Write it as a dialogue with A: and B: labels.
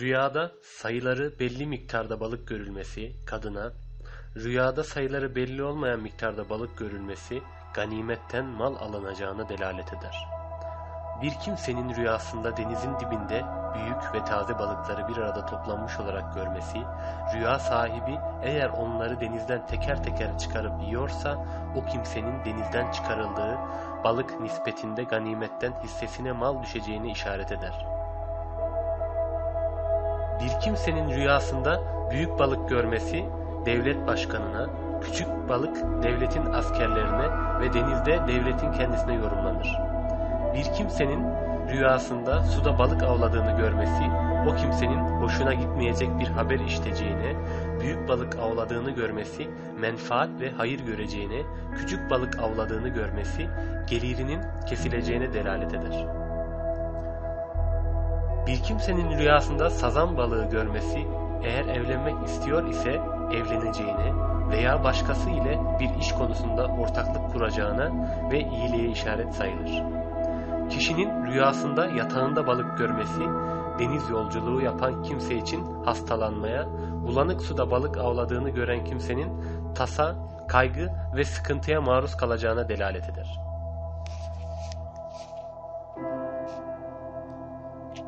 A: Rüyada sayıları belli miktarda balık görülmesi kadına, rüyada sayıları belli olmayan miktarda balık görülmesi ganimetten mal alınacağına delalet eder. Bir kimsenin rüyasında denizin dibinde büyük ve taze balıkları bir arada toplanmış olarak görmesi, rüya sahibi eğer onları denizden teker teker çıkarıp yiyorsa, o kimsenin denizden çıkarıldığı balık nispetinde ganimetten hissesine mal düşeceğini işaret eder. Bir kimsenin rüyasında büyük balık görmesi, devlet başkanına, küçük balık devletin askerlerine ve denizde devletin kendisine yorumlanır. Bir kimsenin rüyasında suda balık avladığını görmesi, o kimsenin hoşuna gitmeyecek bir haber işiteceğine, büyük balık avladığını görmesi, menfaat ve hayır göreceğine, küçük balık avladığını görmesi, gelirinin kesileceğine delalet eder. Bir kimsenin rüyasında sazan balığı görmesi, eğer evlenmek istiyor ise evleneceğine veya başkası ile bir iş konusunda ortaklık kuracağına ve iyiliğe işaret sayılır. Kişinin rüyasında yatağında balık görmesi, deniz yolculuğu yapan kimse için hastalanmaya, bulanık suda balık avladığını gören kimsenin tasa, kaygı ve sıkıntıya maruz kalacağına delalet eder.